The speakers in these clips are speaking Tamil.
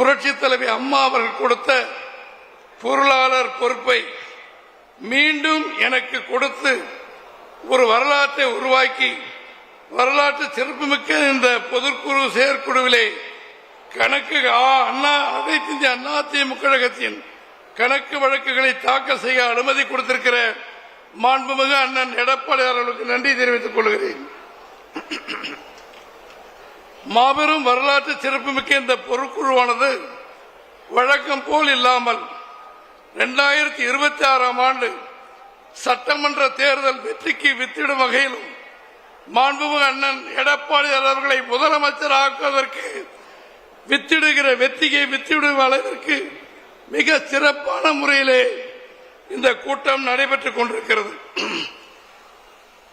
புரட்சி தலைவி அம்மா அவர்கள் கொடுத்த பொருளாளர் பொறுப்பை மீண்டும் எனக்கு கொடுத்து ஒரு வரலாற்றை உருவாக்கி வரலாற்று சிறப்புமிக்க இந்த பொதுக்குழு செயற்குழுவிலே கணக்கு ஆ- அண்ணா அனைத்து இந்திய அண்ணா திமுக கழகத்தின் கணக்கு வழக்குகளை தாக்கல் செய்ய அனுமதி கொடுத்திருக்கிற மாண்புமிகு அண்ணன் எடப்பாடி அவர்களுக்கு நன்றி தெரிவித்துக் கொள்கிறேன். மாபெரும் வரலாற்று சிறப்புமிக்க இந்த பொருட்குழுவானது வழக்கம் போல் இல்லாமல் இரண்டாயிரத்தி இருபத்தி ஆறாம் ஆண்டு சட்டமன்ற தேர்தல் வெற்றிக்கு வித்திடும் வகையிலும் மாண்புமிகு அண்ணன் எடப்பாடி அவர்களை முதலமைச்சர் ஆக்குவதற்கு வித்திடுகிற வெற்றியை வித்திடும் அளவிற்கு மிக சிறப்பான முறையிலே இந்த கூட்டம் நடைபெற்றுக் கொண்டிருக்கிறது.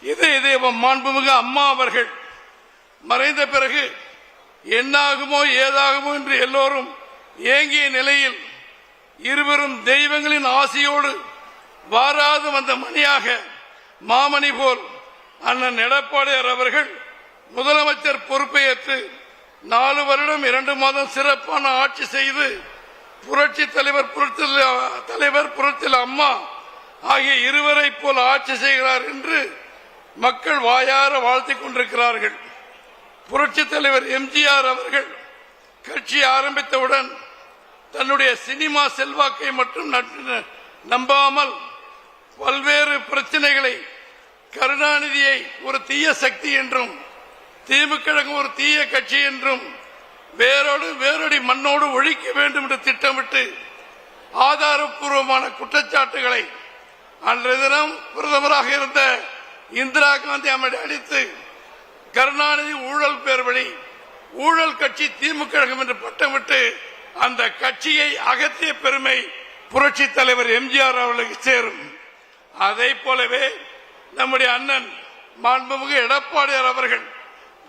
இதே இதே மாண்புமிகு அம்மா அவர்கள் மறைந்த பிறகு என்னாகுமோ ஏதாகுமோ என்று எல்லோரும் ஏங்கிய நிலையில் இருவரும் தெய்வங்களின் ஆசையோடு வாராது வந்த மணியாக மாமணி போல் அண்ணன் எடப்பாடியார் அவர்கள் முதலமைச்சர் பொறுப்பை ஏற்று நாலு வருடம் இரண்டு மாதம் சிறப்பான ஆட்சி செய்து புரட்சி தலைவர் புரட்சி தலைவர் புரட்சியில் அம்மா ஆகிய இருவரை போல் ஆட்சி செய்கிறார் என்று மக்கள் வாயார வாழ்த்திக் கொண்டிருக்கிறார்கள். புரட்சி தலைவர் எம்ஜிஆர் அவர்கள் கட்சி ஆரம்பித்தவுடன் தன்னுடைய சினிமா செல்வாக்கை மட்டும் நம்பாமல் பல்வேறு பிரச்சனைகளை கருணாநிதியை ஒரு தீய சக்தி என்றும் திமுக ஒரு தீய கட்சி என்றும் வேரோடு வேரடி மண்ணோடு ஒழிக்க வேண்டும் என்று திட்டமிட்டு ஆதாரப்பூர்வமான குற்றச்சாட்டுகளை அன்றைய தினம் பிரதமராக இருந்த இந்திரா காந்தி அம்மையை அடித்து கருணாநிதி ஊழல் பேர் வழி ஊழல் கட்சி திமுக கழகம் என்று பட்டமிட்டு அந்த கட்சியை அகற்றிய பெருமை புரட்சி தலைவர் எம்ஜிஆர் அவர்களுக்கு சேரும். அதை போலவே நம்முடைய அண்ணன் மாண்புமிகு எடப்பாடியார் அவர்கள்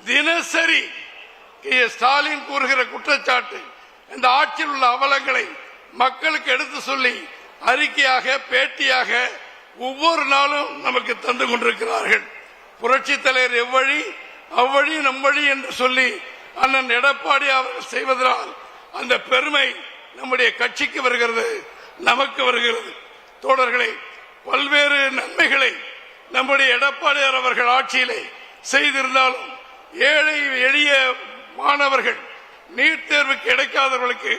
தினசரி ஸ்டாலின் கூறுகிற குற்றச்சாட்டு இந்த ஆட்சியில் உள்ள அவலங்களை மக்களுக்கு எடுத்து சொல்லி அறிக்கையாக பேட்டியாக ஒவ்வொரு நாளும் நமக்கு தந்து கொண்டிருக்கிறார்கள். புரட்சி தலைவர் எவ்வழி அவ்வழி நம்வழி என்று சொல்லி அண்ணன் எடப்பாடி அவர்கள் செய்வதனால் அந்த பெருமை நம்முடைய கட்சிக்கு வருகிறது நமக்கு வருகிறது. தோழர்களை பல்வேறு நன்மைகளை நம்முடைய எடப்பாடியார் அவர்கள் ஆட்சியிலே செய்திருந்தாலும் ஏழை எளிய மாணவர்கள் நீட் தேர்வு கிடைக்காதவர்களுக்கு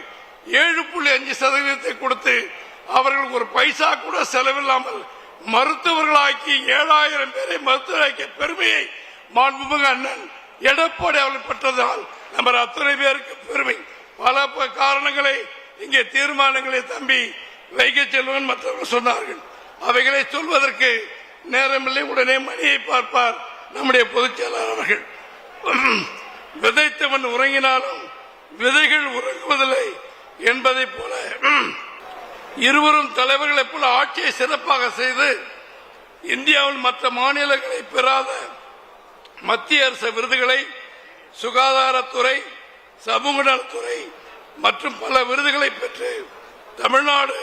ஏழு புள்ளி அஞ்சு சதவீதத்தை கொடுத்து அவர்களுக்கு ஒரு பைசா கூட செலவில்லாமல் மருத்துவர்களாக்கி ஏழாயிரம் பேரை மருத்துவராக்கிய பெருமையை மாண்புமிகு அண்ணன் எடப்பாடி அவர்கள் பெற்றதால் நம்ம அத்தனை பேருக்கு பெருமை. பல காரணங்களை இங்கே தீர்மானங்களை தம்பி வைகை செல்வன் மற்றவர்கள் சொன்னார்கள். அவைகளை சொல்வதற்கு நேரமில்லை உடனே மணியை பார்ப்பார் நம்முடைய பொதுச் செயலாளர் அவர்கள். விதைத்தவன் உறங்கினாலும் விதைகள் உறங்குவதில்லை என்பதை போல இருவரும் தலைவர்களைப் போல ஆட்சியை சிறப்பாக செய்து இந்தியாவில் மற்ற மாநிலங்களை பெறாத மத்திய அரசு விருதுகளை சுகாதாரத்துறை சமூக நலத்துறை மற்றும் பல விருதுகளை பெற்று தமிழ்நாடு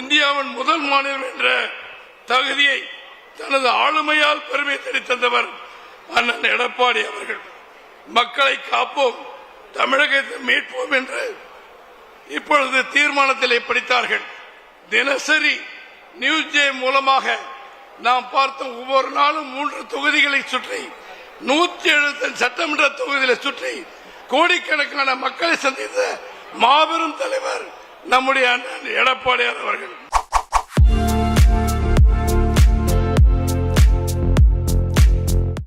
இந்தியாவின் முதல் மாநிலம் என்ற தகுதியை தனது ஆளுமையால் பெருமை தேடி தந்தவர் அண்ணன் எடப்பாடி அவர்கள். மக்களை காப்போம் தமிழகத்தை மீட்போம் என்று இப்பொழுது தீர்மானத்திலே படித்தார்கள். தினசரி நியூஸ் ஜே மூலமாக நாம் பார்த்த ஒவ்வொரு நாளும் மூன்று தொகுதிகளை சுற்றி நூற்றி எழுபத்தி சட்டமன்ற தொகுதிகளை சுற்றி கோடிக்கணக்கான மக்களை சந்தித்த மாபெரும் தலைவர் நம்முடைய அண்ணன் எடப்பாடியார் அவர்கள்.